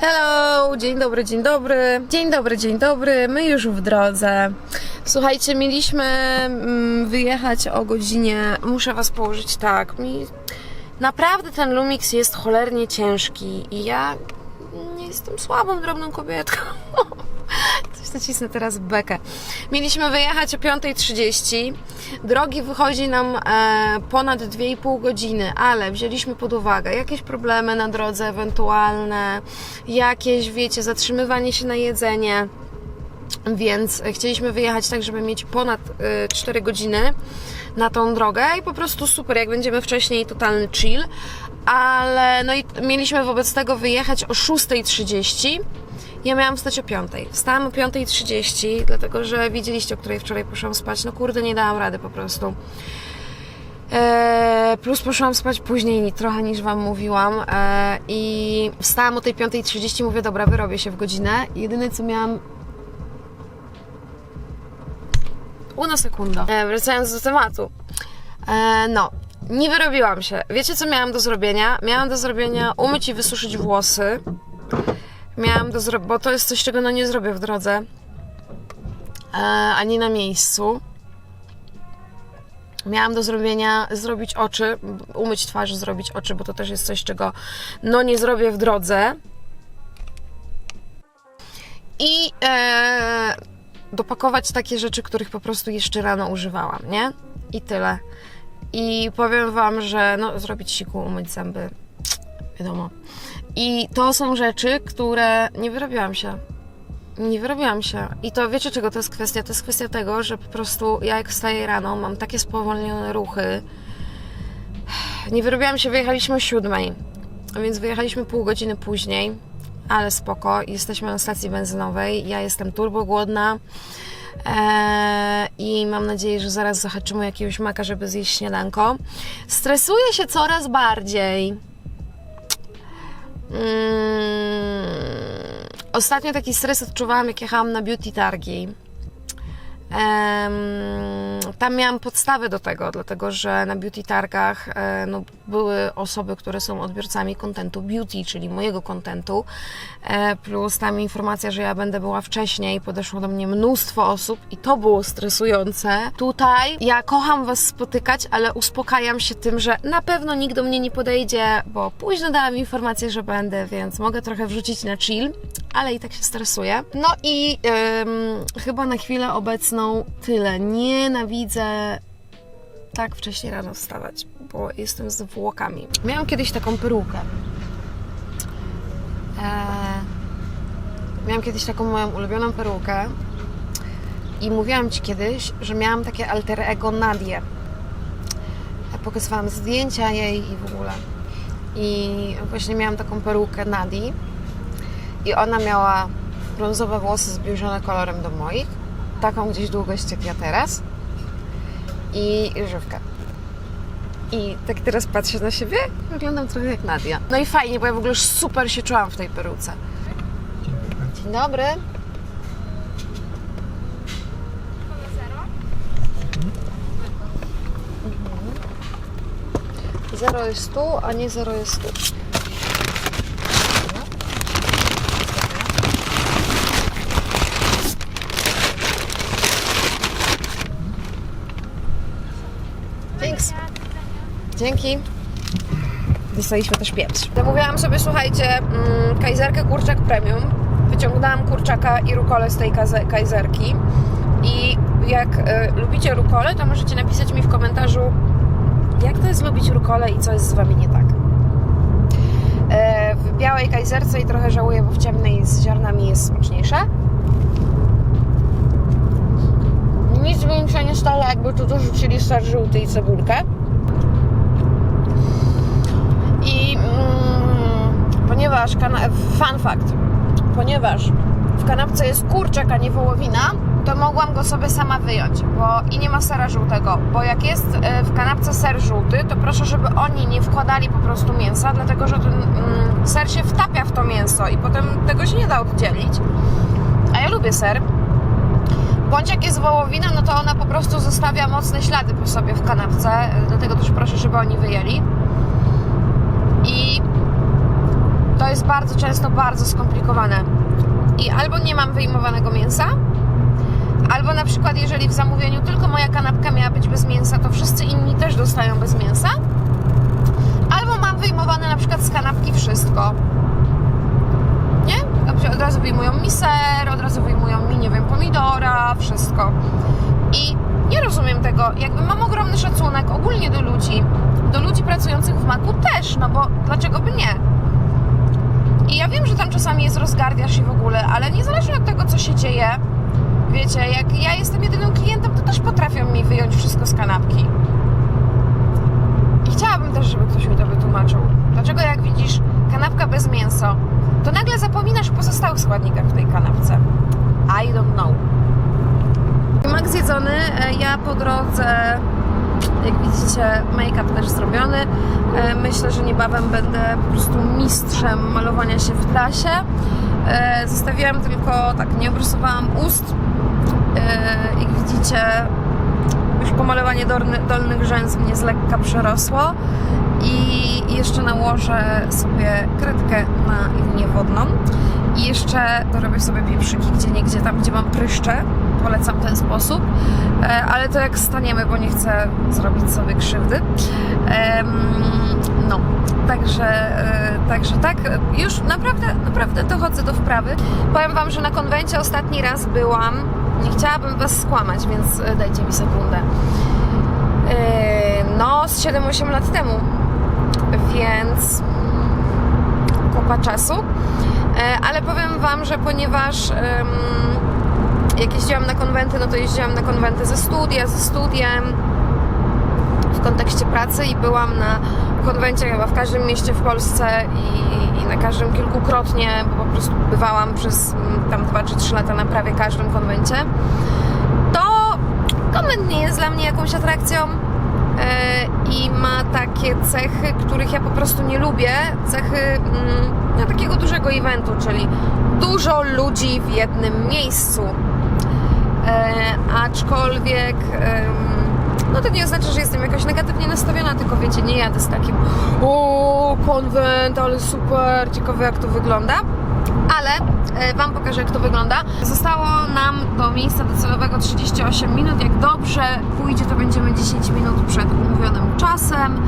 Hello, dzień dobry, dzień dobry. Dzień dobry, dzień dobry. My już w drodze. Słuchajcie, mieliśmy mm, wyjechać o godzinie. Muszę Was położyć tak. Mi naprawdę ten Lumix jest cholernie ciężki i ja nie jestem słabą, drobną kobietką. Coś nacisnę teraz bekę. Mieliśmy wyjechać o 5.30. Drogi wychodzi nam e, ponad 2,5 godziny, ale wzięliśmy pod uwagę jakieś problemy na drodze ewentualne, jakieś, wiecie, zatrzymywanie się na jedzenie. Więc chcieliśmy wyjechać tak, żeby mieć ponad y, 4 godziny na tą drogę i po prostu super, jak będziemy wcześniej, totalny chill. Ale no i mieliśmy wobec tego wyjechać o 6.30. Ja miałam wstać o 5. Wstałam o 5.30, dlatego że widzieliście, o której wczoraj poszłam spać. No kurde, nie dałam rady po prostu. Eee, plus poszłam spać później ni- trochę niż Wam mówiłam eee, i wstałam o tej 5.30, mówię, dobra, wyrobię się w godzinę. Jedyne co miałam Una sekunda. E, wracając do tematu. E, no, nie wyrobiłam się. Wiecie, co miałam do zrobienia? Miałam do zrobienia umyć i wysuszyć włosy. Miałam do zrobienia, bo to jest coś, czego no nie zrobię w drodze. E, ani na miejscu. Miałam do zrobienia, zrobić oczy, umyć twarz, zrobić oczy, bo to też jest coś, czego no nie zrobię w drodze. I e, dopakować takie rzeczy, których po prostu jeszcze rano używałam, nie? I tyle. I powiem Wam, że no, zrobić siku, umyć zęby, wiadomo. I to są rzeczy, które nie wyrobiłam się. Nie wyrobiłam się. I to wiecie czego to jest kwestia? To jest kwestia tego, że po prostu ja jak wstaję rano, mam takie spowolnione ruchy. Nie wyrobiłam się, wyjechaliśmy o siódmej, więc wyjechaliśmy pół godziny później, ale spoko. Jesteśmy na stacji benzynowej. Ja jestem turbo głodna. Eee, I mam nadzieję, że zaraz zahaczymy jakiegoś maka, żeby zjeść śniadanko. Stresuję się coraz bardziej. Mm, ostatnio taki stres odczuwałam, jak jechałam na beauty targi. Tam miałam podstawę do tego, dlatego że na beauty targach e, no, były osoby, które są odbiorcami kontentu beauty, czyli mojego kontentu, e, plus tam informacja, że ja będę była wcześniej, podeszło do mnie mnóstwo osób i to było stresujące. Tutaj ja kocham Was spotykać, ale uspokajam się tym, że na pewno nikt do mnie nie podejdzie, bo późno dałam informację, że będę, więc mogę trochę wrzucić na chill, ale i tak się stresuję. No i em, chyba na chwilę obecną tyle. Nienawidzę tak wcześnie rano wstawać, bo jestem z włokami. Miałam kiedyś taką perukę. Eee, miałam kiedyś taką moją ulubioną perukę i mówiłam Ci kiedyś, że miałam takie alter ego Nadię. Pokazywałam zdjęcia jej i w ogóle. I właśnie miałam taką perukę Nadii i ona miała brązowe włosy zbliżone kolorem do moich, taką gdzieś długość jak ja teraz i żywkę. I tak teraz patrzę na siebie, wyglądam trochę jak Nadia. No i fajnie, bo ja w ogóle już super się czułam w tej peruce. Dzień dobry. Zero jest tu, a nie zero jest tu. Dzięki. Dostaliśmy też pieprz. Zamówiłam sobie, słuchajcie, mm, kajzerkę kurczak premium. Wyciągnęłam kurczaka i rukolę z tej kajzerki. I jak e, lubicie rukolę, to możecie napisać mi w komentarzu, jak to jest lubić rukolę i co jest z Wami nie tak. E, w białej kajzerce i trochę żałuję, bo w ciemnej z ziarnami jest smaczniejsza. Nic się nie stało, jakby tu dorzucili ser żółty i cebulkę. Ponieważ, fun fact, ponieważ w kanapce jest kurczak, a nie wołowina, to mogłam go sobie sama wyjąć, bo i nie ma sera żółtego, bo jak jest e, w kanapce ser żółty, to proszę, żeby oni nie wkładali po prostu mięsa, dlatego że ten mm, ser się wtapia w to mięso i potem tego się nie da oddzielić. A ja lubię ser, Bądź jak jest wołowina, no to ona po prostu zostawia mocne ślady po sobie w kanapce, dlatego też proszę, żeby oni wyjęli. I to jest bardzo często bardzo skomplikowane. I albo nie mam wyjmowanego mięsa, albo na przykład jeżeli w zamówieniu tylko moja kanapka miała być bez mięsa, to wszyscy inni też dostają bez mięsa. Albo mam wyjmowane na przykład z kanapki wszystko. Nie? Od razu wyjmują mi ser, od razu wyjmują mi, nie wiem, pomidora, wszystko. I nie rozumiem tego. Jakby mam ogromny szacunek ogólnie do ludzi, do ludzi pracujących w maku też, no bo dlaczego by nie? I ja wiem, że tam czasami jest rozgardiasz i w ogóle, ale niezależnie od tego, co się dzieje, wiecie, jak ja jestem jedynym klientem, to też potrafią mi wyjąć wszystko z kanapki. I chciałabym też, żeby ktoś mi to wytłumaczył. Dlaczego jak widzisz kanapka bez mięso, to nagle zapominasz o pozostałych składnikach w tej kanapce? I don't know. Mak zjedzony, e, ja po drodze, jak widzicie, make-up też zrobiony. E, Myślę, że niebawem będę po prostu mistrzem malowania się w trasie. E, Zostawiłam tylko, tak, nie obrysowałam ust. E, Jak widzicie, już pomalowanie dolny, dolnych rzęs mnie z lekka przerosło i jeszcze nałożę sobie kredkę na linię wodną. I jeszcze dorobię sobie pieprzyki gdzie niegdzie tam, gdzie mam pryszcze. Polecam ten sposób, E, ale to jak staniemy, bo nie chcę zrobić sobie krzywdy. No, także, e, także tak, już naprawdę, naprawdę dochodzę do wprawy. Powiem Wam, że na konwencie ostatni raz byłam. Nie chciałabym Was skłamać, więc e, dajcie mi sekundę. No, z 7-8 lat temu więc kopa czasu. E, Ale powiem Wam, że ponieważ jak jeździłam na konwenty, no to jeździłam na konwenty ze studia, ze studiem w kontekście pracy i byłam na konwencie chyba w każdym mieście w Polsce i, i na każdym kilkukrotnie, bo po prostu bywałam przez tam 2 czy 3 lata na prawie każdym konwencie. To konwent nie jest dla mnie jakąś atrakcją e, i ma takie cechy, których ja po prostu nie lubię. Cechy mm, no, takiego dużego eventu, czyli dużo ludzi w jednym miejscu. E, aczkolwiek em, no to nie oznacza, że jestem jakoś negatywnie nastawiona, tylko wiecie, nie jadę z takim o, konwent, ale super, ciekawe jak to wygląda. Ale e, Wam pokażę, jak to wygląda. Zostało nam do miejsca docelowego 38 minut. Jak dobrze pójdzie, to będziemy 10 minut przed umówionym czasem,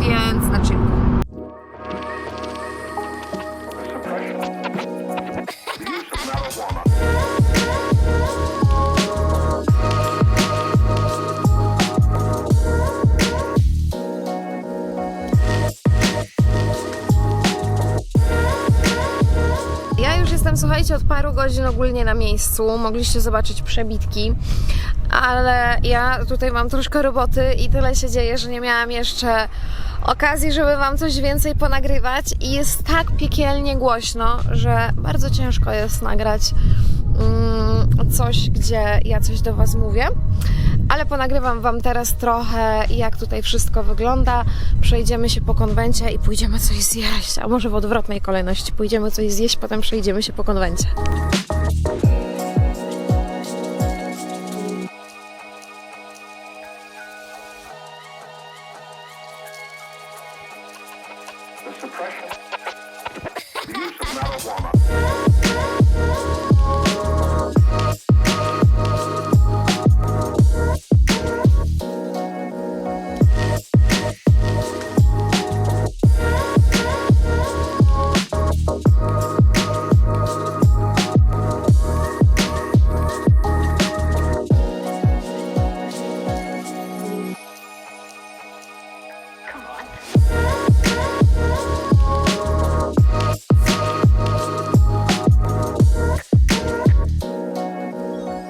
więc na paru godzin ogólnie na miejscu. Mogliście zobaczyć przebitki, ale ja tutaj mam troszkę roboty i tyle się dzieje, że nie miałam jeszcze okazji, żeby Wam coś więcej ponagrywać. I jest tak piekielnie głośno, że bardzo ciężko jest nagrać mm, coś, gdzie ja coś do Was mówię. Ale ponagrywam Wam teraz trochę, jak tutaj wszystko wygląda. Przejdziemy się po konwencie i pójdziemy coś zjeść. A może w odwrotnej kolejności. Pójdziemy coś zjeść, potem przejdziemy się po konwencie.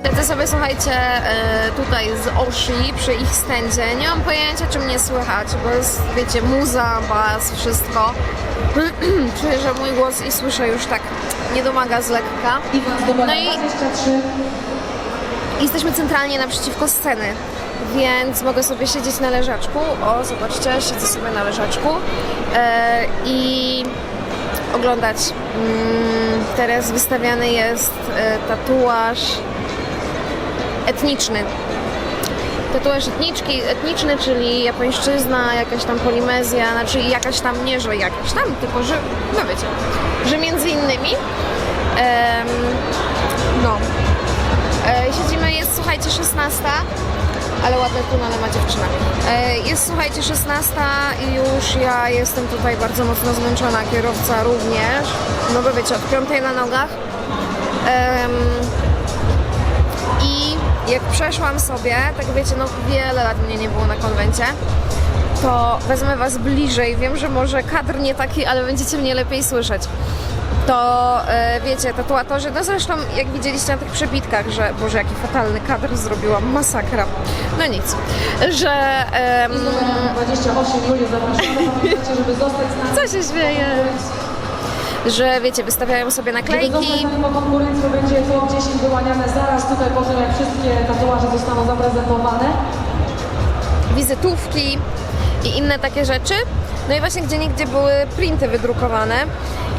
Lecę sobie, słuchajcie, e, tutaj z Oshi przy ich stędzie. Nie mam pojęcia, czy mnie słychać, bo jest, wiecie, muza, bas, wszystko. Czuję, że mój głos i słyszę już tak nie domaga z lekka. No i jesteśmy centralnie naprzeciwko sceny, więc mogę sobie siedzieć na leżaczku. O, zobaczcie, siedzę sobie na leżaczku e, i oglądać. Mm, teraz wystawiany jest e, tatuaż etniczny. tatuaż etniczki, etniczny, czyli japońszczyzna, jakaś tam polimezja, znaczy jakaś tam, nie że jakaś tam, tylko że, no wiecie, że między innymi em, no e, siedzimy, jest słuchajcie 16 ale ładne tunele ma dziewczyna. E, Jest słuchajcie 16 i już ja jestem tutaj bardzo mocno zmęczona, kierowca również. No bo wiecie, od piątej na nogach. Em, jak przeszłam sobie, tak wiecie, no wiele lat mnie nie było na konwencie, to wezmę was bliżej. Wiem, że może kadr nie taki, ale będziecie mnie lepiej słyszeć. To e, wiecie, tatuatorzy, no zresztą jak widzieliście na tych przebitkach, że Boże, jaki fatalny kadr zrobiłam, masakra. No nic, że em, 28 Julię zapraszamy, pamiętajcie, żeby zostać z nami. co się śmieje, że wiecie, wystawiają sobie naklejki, na tym konkurencji będzie top 10 wyłaniane zaraz tutaj po tym, jak wszystkie tatuaże zostaną zaprezentowane. wizytówki i inne takie rzeczy. No i właśnie gdzie nigdzie były printy wydrukowane.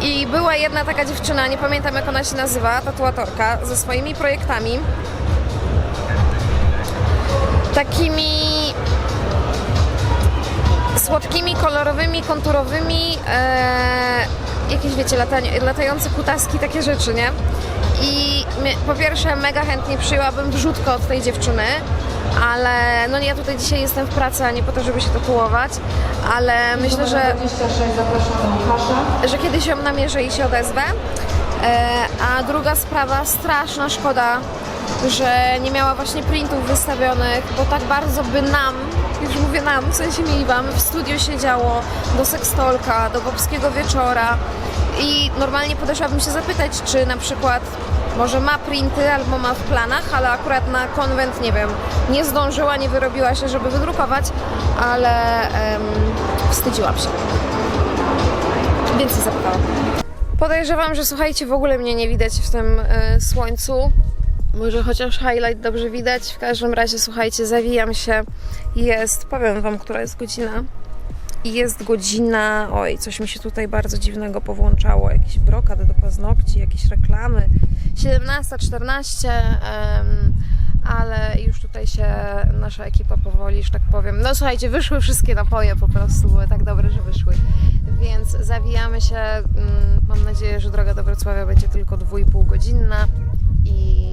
I była jedna taka dziewczyna, nie pamiętam jak ona się nazywa, tatuatorka, ze swoimi projektami. Takimi słodkimi, kolorowymi, konturowymi, e, jakieś wiecie, latające kutaski, takie rzeczy, nie? I mnie, po pierwsze mega chętnie przyjęłabym wrzutkę od tej dziewczyny, ale no nie, ja tutaj dzisiaj jestem w pracy, a nie po to, żeby się tatuować, ale myślę, że 26 zapraszamy Łukasza. że kiedyś ją namierzę i się odezwę. E, a druga sprawa, straszna szkoda, że nie miała właśnie printów wystawionych, bo tak bardzo by nam, już mówię nam, w sensie mi i wam, w studiu się działo do sekstolka, do bobskiego wieczora i normalnie podeszłabym się zapytać, czy na przykład może ma printy albo ma w planach, ale akurat na konwent, nie wiem, nie zdążyła, nie wyrobiła się, żeby wydrukować, ale em, wstydziłam się więc zapytałam. Podejrzewam, że słuchajcie, w ogóle mnie nie widać w tym e, słońcu. Może chociaż highlight dobrze widać. W każdym razie, słuchajcie, zawijam się. Jest, powiem wam, która jest godzina. Jest godzina, oj, coś mi się tutaj bardzo dziwnego powłączało. Jakiś brokat do paznokci, jakieś reklamy. 17.14, em, ale już tutaj się nasza ekipa powoli, że tak powiem. No słuchajcie, wyszły wszystkie napoje po prostu, były tak dobre, że wyszły. Więc zawijamy się. mm, Mam nadzieję, że droga do Wrocławia będzie tylko 2,5 godzinna i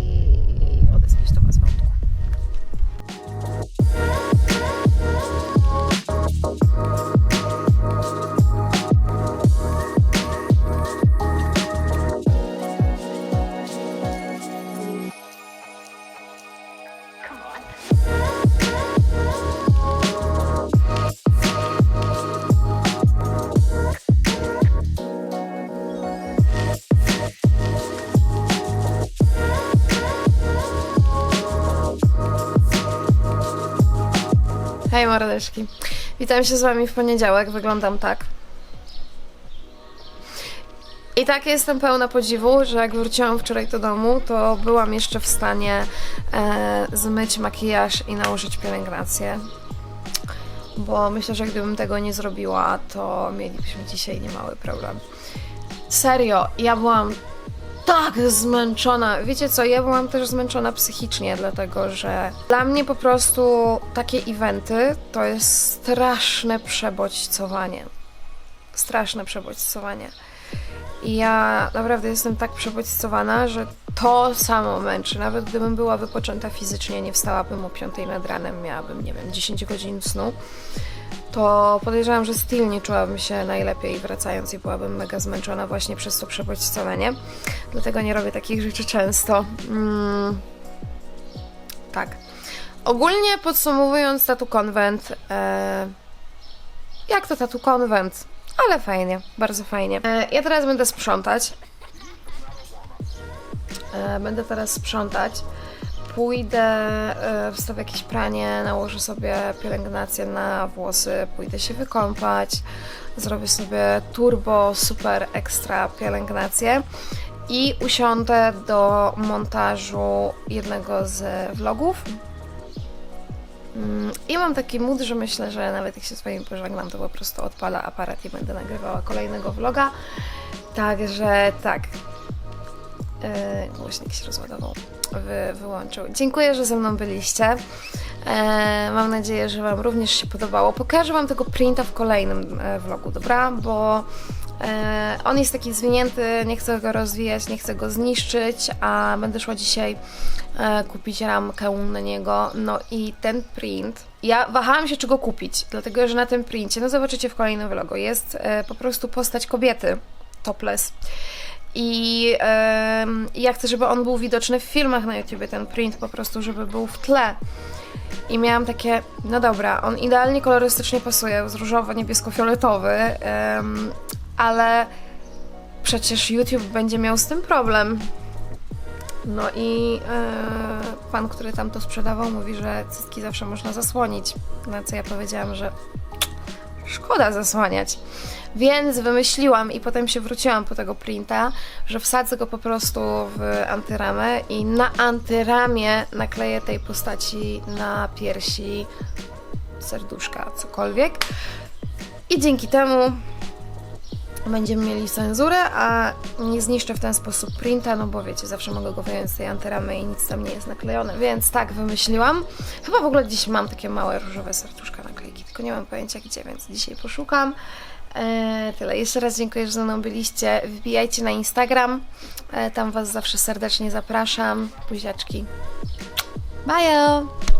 Hej mordeczki. Witam się z Wami w poniedziałek. Wyglądam tak. I tak jestem pełna podziwu, że jak wróciłam wczoraj do domu, to byłam jeszcze w stanie e, zmyć makijaż i nałożyć pielęgnację. Bo myślę, że gdybym tego nie zrobiła, to mielibyśmy dzisiaj niemały problem. Serio, ja byłam tak zmęczona. Wiecie co, ja byłam też zmęczona psychicznie, dlatego że dla mnie po prostu takie eventy to jest straszne przebodźcowanie. Straszne przebodźcowanie. I ja naprawdę jestem tak przebodźcowana, że to samo męczy. Nawet gdybym była wypoczęta fizycznie, nie wstałabym o 5 nad ranem, miałabym, nie wiem, 10 godzin snu to podejrzewam, że still nie czułabym się najlepiej wracając i byłabym mega zmęczona właśnie przez to przebodźcowanie. Dlatego nie robię takich rzeczy często. Mm, tak. Ogólnie podsumowując tatu konwent, e, jak to tatu konwent? Ale fajnie, bardzo fajnie. E, ja teraz będę sprzątać. E, będę teraz sprzątać. Pójdę, e, wstawię jakieś pranie, nałożę sobie pielęgnację na włosy, pójdę się wykąpać, zrobię sobie turbo, super ekstra pielęgnację i usiądę do montażu jednego z vlogów. Mm, I mam taki mood, że myślę, że nawet jak się z Wami pożegnam, to po prostu odpalę aparat i będę nagrywała kolejnego vloga. Także tak, Yy, głośnik się rozładował, wy, wyłączył. Dziękuję, że ze mną byliście. E, mam nadzieję, że Wam również się podobało. Pokażę Wam tego printa w kolejnym e, vlogu, dobra? Bo e, on jest taki zwinięty, nie chcę go rozwijać, nie chcę go zniszczyć, a będę szła dzisiaj e, kupić ramkę na niego. No i ten print, ja wahałam się czego kupić, dlatego że na tym princie, no zobaczycie w kolejnym vlogu, jest e, po prostu postać kobiety, topless. I ja chcę, żeby on był widoczny w filmach na YouTubie, ten print po prostu, żeby był w tle. I miałam takie, no dobra, on idealnie kolorystycznie pasuje, jest różowo-niebiesko-fioletowy, em, ale przecież YouTube będzie miał z tym problem. No i e, pan, który tam to sprzedawał, mówi, że cycki zawsze można zasłonić. Na co ja powiedziałam, że szkoda zasłaniać. Więc wymyśliłam i potem się wróciłam po tego printa, że wsadzę go po prostu w antyramę i na antyramie nakleję tej postaci na piersi serduszka, cokolwiek. I dzięki temu będziemy mieli cenzurę, a nie zniszczę w ten sposób printa, no bo wiecie, zawsze mogę go wyjąć z tej antyramy i nic tam nie jest naklejone, więc tak wymyśliłam. Chyba w ogóle gdzieś mam takie małe różowe serduszka tylko nie mam pojęcia gdzie, więc dzisiaj poszukam. Eee, tyle. Jeszcze raz dziękuję, że ze mną byliście. Wbijajcie na Instagram. E, tam Was zawsze serdecznie zapraszam. Buziaczki. Bye!